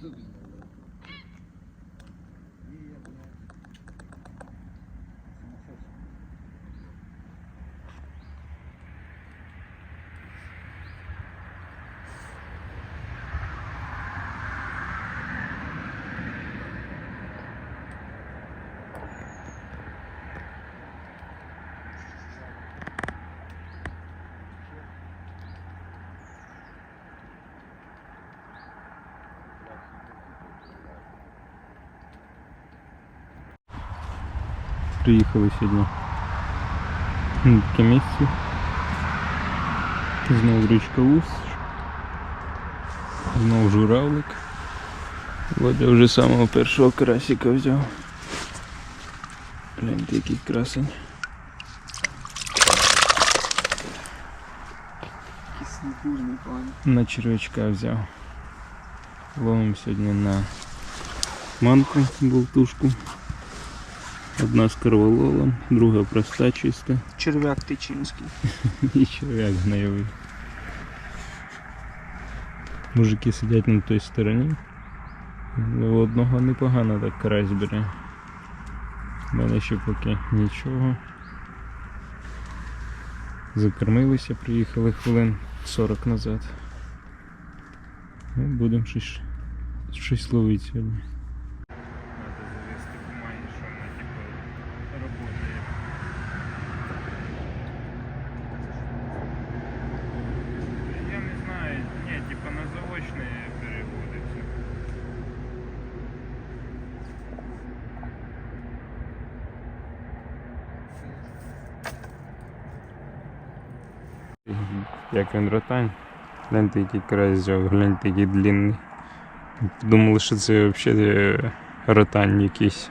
Дубінь. Приїхали сьогодні на таке місце. Знову річка Ус. Знову журавлик. От я вже самого першого карасика взяв. Гляньте, який красень. Кислокурний пан. На червячка взяв. Ловимо сьогодні на манку болтушку. Одна з корвалолом, друга проста чиста. Черв'як тичинський. І черв'як гнойовий. Мужики сидять на той стороні. У одного непогано так карась бере. У мене ще поки нічого. Закормилися, приїхали хвилин 40 назад. Ну, будемо щось, щось ловити сьогодні. Надо завести бумаги, що вона типу работає. Я не знаю, ні, типа на заочне переводиться. Як він ротань. Гляньте, який край взяв, гляньте, який длинний. Думали, що це взагалі ротань якийсь.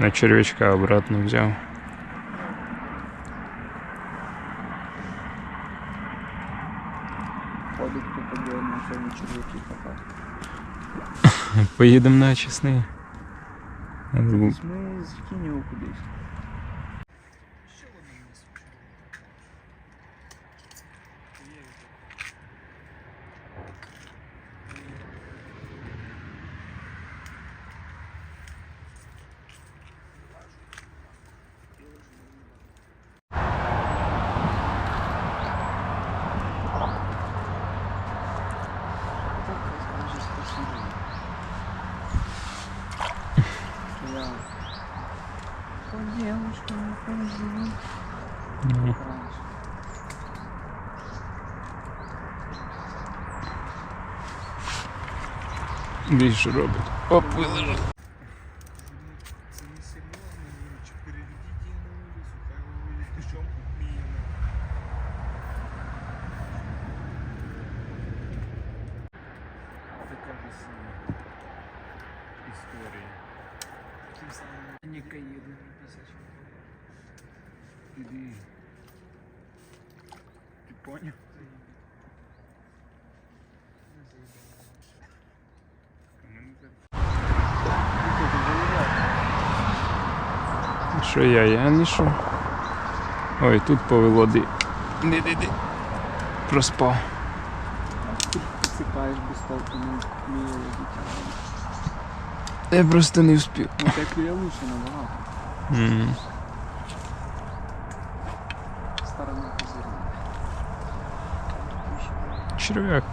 На червячка обратно взяв. Ходить по тобі на сьогодні черв'яки попав. Поїдемо на очисний. Було- Ми закинь його кудись. більше робить. Оп, виложив. Ты понял? Що я, я не що? Ой, тут повело ди. Ди, ди, ди. Проспав. Посипаєш без толку, не вміє. Я просто не встиг. Ну так клює лучше набагато. М. Сторона козирна. Черв'як.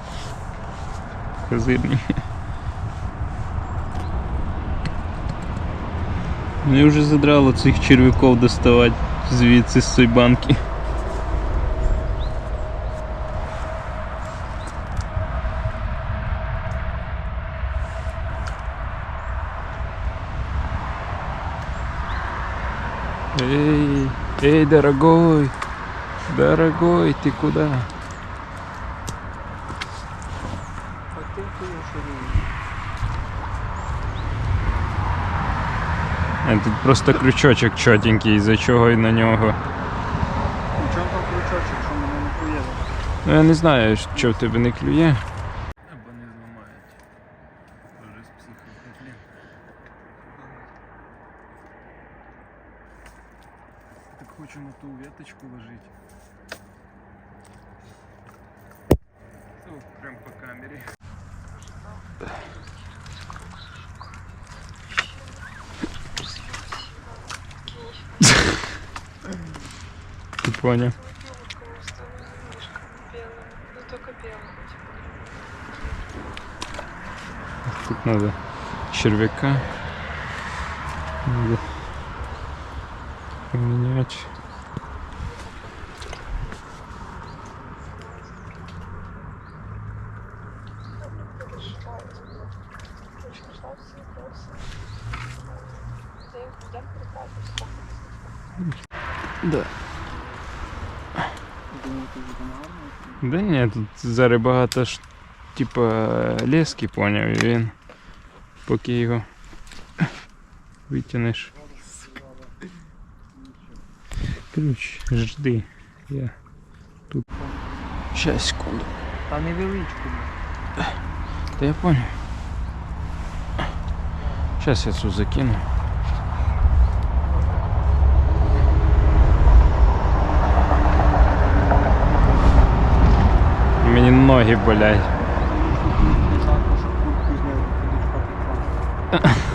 Козирний. Мені вже задрало цих черв'яків доставати звідси з цієї банки. Эй, эй, дорогой, дорогой, ты куда? Потихує тут просто крючочок чотенький, із-за чого і на нього. Чому там крючочок, що мене не поїде? Ну я не знаю, що в тебе не клює. Або не зламають. Дуже з психопетлі. Так хочу на ту веточку ложить. Прям по камері. Ваня? Тут надо червяка надо поменять. Да. Да ні, тут зараз багато ж, типа, лески, поняв, і він. Поки його витягнеш. Ключ, жди. Я тут. Щас, секунду. Та невеличку. Та я понял. Сейчас я цю закину. Мені ноги болять. Також куртку з нею ходить по піцам.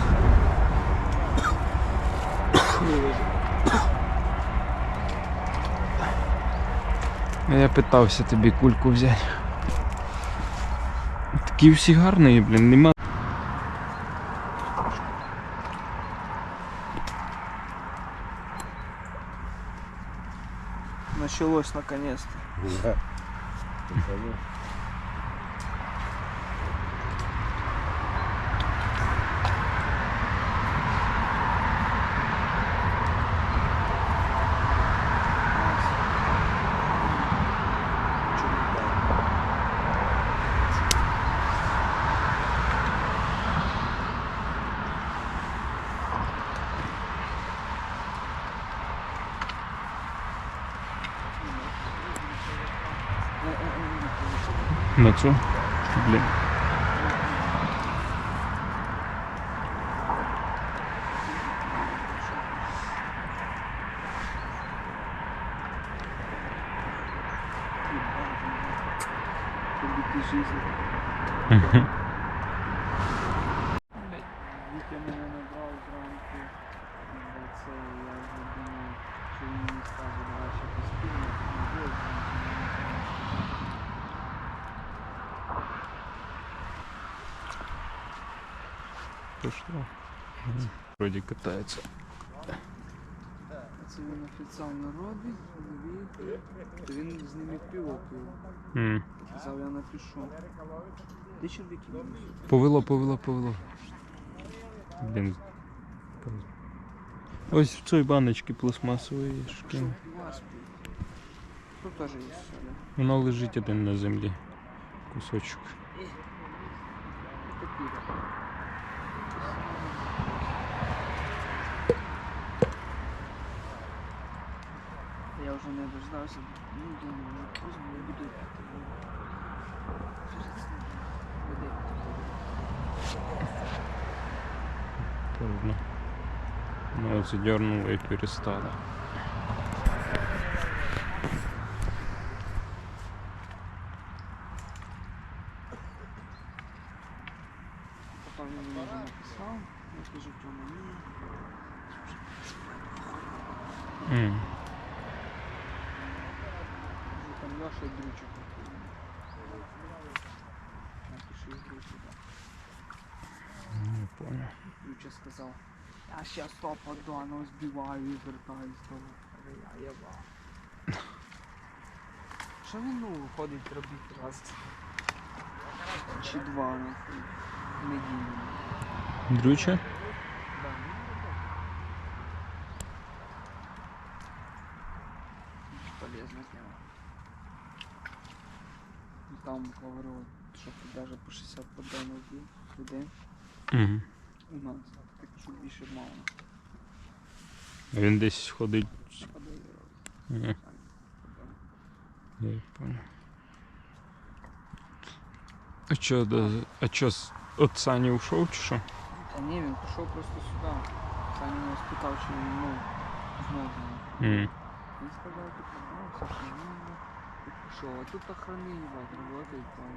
Я питався тобі кульку взяти. Такі всі гарні, блін, нема. Началось наконец-то. Bisa, На цю? Блін. Вітя мене набрав зранку. бо Це я вже думав, що він мені скаже, давай ще поспільно. Не було, Пошло. Вроді катається. Це він офіціально робить? То він з ними. М. Казав, я напишу. Де червяки? Повело, повело, повело. Блін. Ось в цій баночці пластмасової шкіни. Тут теж є соля. Воно лежить один на землі. Кусочок. Пиво. Я вже не дождався. Ну, думаю, вже поздно, не буду Трудно. Води. задернула и перестала і перестало. Потім він мені вже написав. Там Леша Напиши. Не понял. Дрюча сказав. Я щас то подано збиваю і вертаюсь до я єба. Що він ну ходить робити раз? Чи два нахуй. в Дрюча? Полезно тема. І Там говорю, що ти даже по 60 поданок в день Угу. у нас. Так що більше мало. Він десь ходить. Подаю, М, подаю. Я понял. А чо, до... а чо, с- от Сані ушов чи що? Та ні, він пішов просто сюди. Саня мене спитав, чи він ну, знову. М. Він сказав, тут ну, все ж нормально. Тут пішов. А тут охрани, їбать, работають там.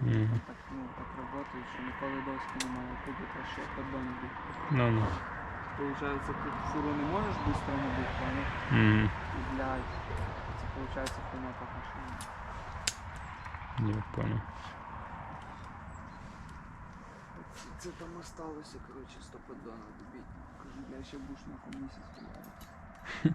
Мгм. Так, ну, так працюють, що ніколи доски немає, туди треба ще поддон бігти. Ну ну. Получається, тут фуру не можеш швидко набити, поняв? Угу. І, блядь, це получається хуйня по машині. Я понял. Це, це там осталося, коротше, 100 поддонів добити. Кажу, бля, ще будеш на комісії стріляти.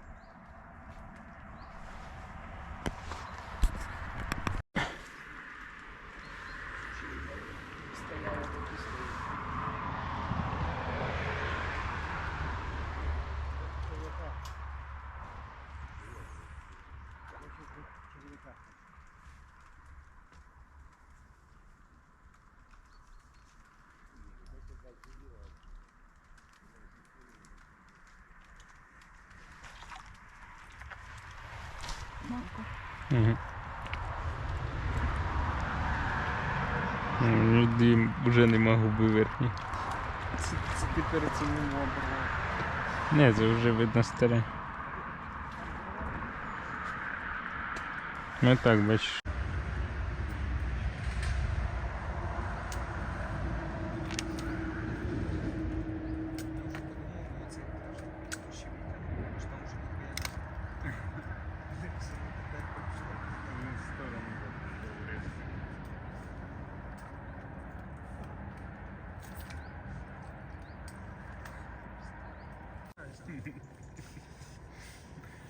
Угу. Люди вже нема губи верхні. Це, це ти перед цим не обрав. Не, це вже видно старе. Ну так, бачиш.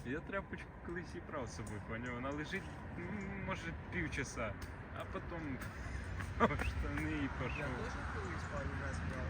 Я тряпочку колись і брав з собою, поняв? Вона лежить, м, може, півчаса, а потім в штани і Я пішов. теж колись пару раз брав.